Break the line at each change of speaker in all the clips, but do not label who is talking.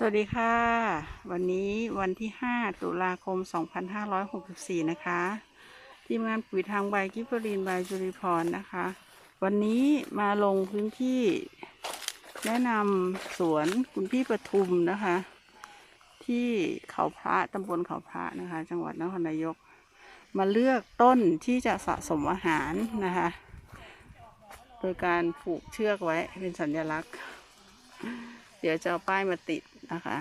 สวัสดีค่ะ วันนี้วันที่ 5 ตุลาคม 2564 นะคะ ทีมงานปุ๋ยทางใบกิฟฟอรีนใบจุริพรนะคะ วันนี้มาลงพื้นที่แนะนำสวนคุณพี่ประทุมนะคะ ที่เขาพระตำบลเขาพระนะคะ จังหวัดนครนายก มาเลือกต้นที่จะสะสมอาหารนะคะ โดยการผูกเชือกไว้เป็นสัญลักษณ์เดี๋ยวจะเอาป้ายมาติด นะคะ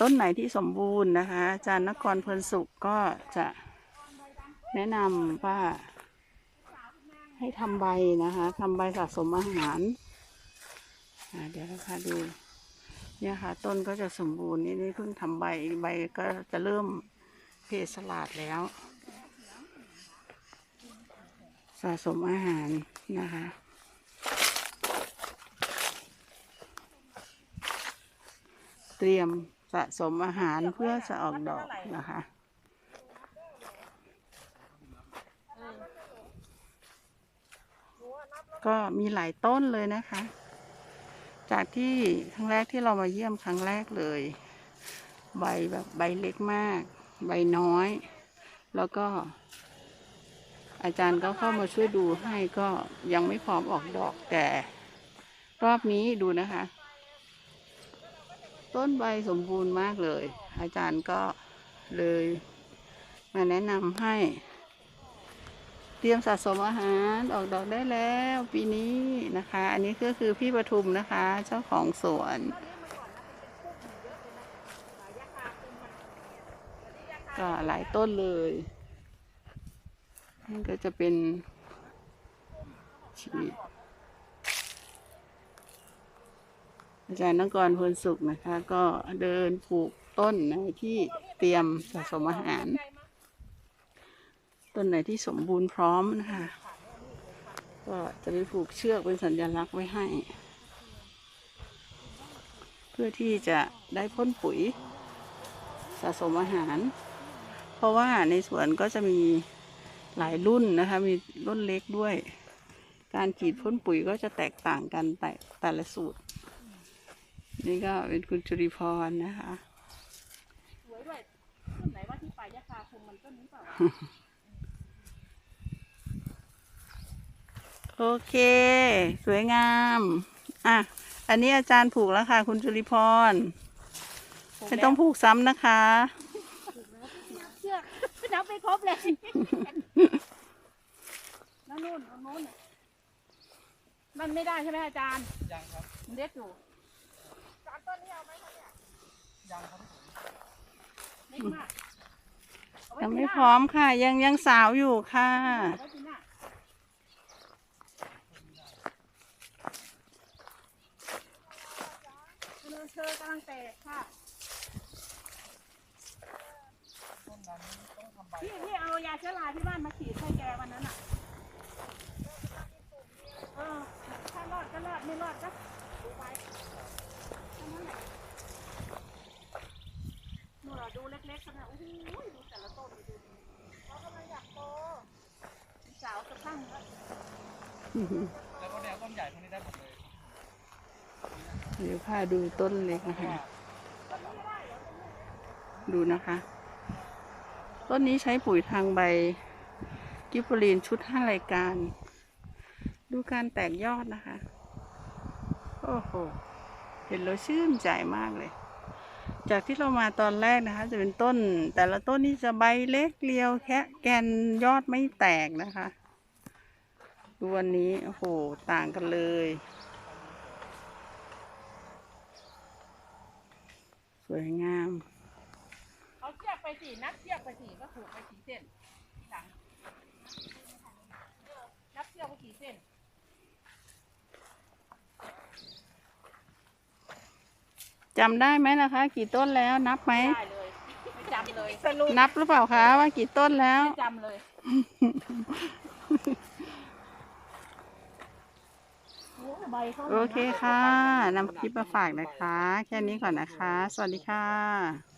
ต้นไหนที่สมบูรณ์นะคะอาจารย์นครเพลินสุขก็จะแนะนำว่า ให้ทำใบนะคะทำใบสะสมอาหารเดี๋ยวนะคะดู เนี่ยค่ะ ต้นก็จะสมบูรณ์นี่นี่เพิ่งทำใบใบก็จะเริ่มเพศสลาดแล้ว สะสมอาหารนะคะ เตรียมสะสมอาหารเพื่อจะออกดอกนะคะ ก็มีหลายต้นเลยนะคะ จากที่ครั้งแรกที่เรามาเยี่ยมครั้งแรกเลย ใบแบบใบเล็กมาก ใบน้อย แล้วก็ อาจารย์ก็เข้ามาช่วยดูให้ก็ยังไม่พร้อมออกดอกแต่ รอบนี้ดูนะคะ ต้นใบสมบูรณ์มากเลย อาจารย์ก็เลยมาแนะนำให้ เตรียมสะสมอาหารออกดอกได้แล้วปีนี้นะคะ อันนี้ก็คือพี่ปทุมนะคะ เจ้าของสวนก็หลายต้นเลยนี่ก็จะเป็นฉีด อาจารย์นกรพลสุขนะคะ ก็เดินปลูกต้นในที่เตรียมสะสมอาหาร ต้นไหนที่สมบูรณ์พร้อมนะคะก็จะไปผูกเชือกเป็นสัญลักษณ์ไว้ให้ เพื่อที่จะได้พ่นปุ๋ยสะสมอาหาร เพราะว่าในสวนก็จะมีหลายรุ่นนะคะ มีรุ่นเล็กด้วย การฉีดพ่นปุ๋ยก็จะแตกต่างกันแต่แต่ละสูตร นี่ก็เป็นคุณจุริพรนะคะ
สวยด้วยต้นไหนว่าที่ป่ายะคาคงมันต้นนี้เปล่าวะ
โอเค สวยงาม อะ อันนี้อาจารย์ผูกแล้วค่ะ คุณจุริพร ไม่ต้องผูกซ้ำนะคะ
เชือกนับไม่ครบเลยนั่นนู่นตรงนู้นน่ะมันไม่ได้ใช่ไหมอาจารย์
ยังครับ
มันเล็กอยู่อา จานต้นนี้เอาไหมคะเนี่ย
ยังครับ
เล็กมากเอาว้
ยังไม่พร้อมค่ะ ยังยังสาวอยู่ค่ะ
เอาไว้ปีหน้าเชอเชอกำลังแตกค่ะ
ต้นนั้นต้องทำใบ
พี่พี่เอายาเชื้อราที่บ้านมาฉีดให้แกวันนั้นอะ เออ ถ้ารอดก็รอด ไม่รอดก็ดูไปเท่านั้นแหละนู่นเราดูเล็กๆขนาดโอ้โหดูแต่ละต้นดูดิเขากำลังอยากโตสาวจะตั้งแล้ว
แล้วก็แนวต้นใหญ่พวกนี้ได้หมดเลย
เดี๋ยวพาดูต้นเล็กนะคะ ดูนะคะ ต้นนี้ใช้ปุ๋ยทางใบ กิฟเฟอรีนชุดห้ารายการ ดูการแตกยอดนะคะ โอ้โห เห็นแล้วชื่นใจมากเลย จากที่เรามาตอนแรกนะคะ จะเป็นต้น แต่ละต้นนี่จะใบเล็กเรียวแค่แกนยอดไม่แตกนะคะ ดูวันนี้ โอ้โห ต่างกันเลย สวยงาม
เอาเชือกไปสี่นับเชือกไปสี่ก็ผูกไปสี่เส้นทีหลังเออนับเชือกไปสี่เส้น
จำได้ไหมนะคะ กี่ต้นแล้วนับไหม
ได้เลยไม่จำเลยสรุป
นับหรือเปล่าคะว่ากี่ต้นแล้ว
ไม่จำเลยโอ้ใบเขา
โอเคค่ะนำคลิปมาฝากนะคะ แค่นี้ก่อนนะคะ สวัสดีค่ะ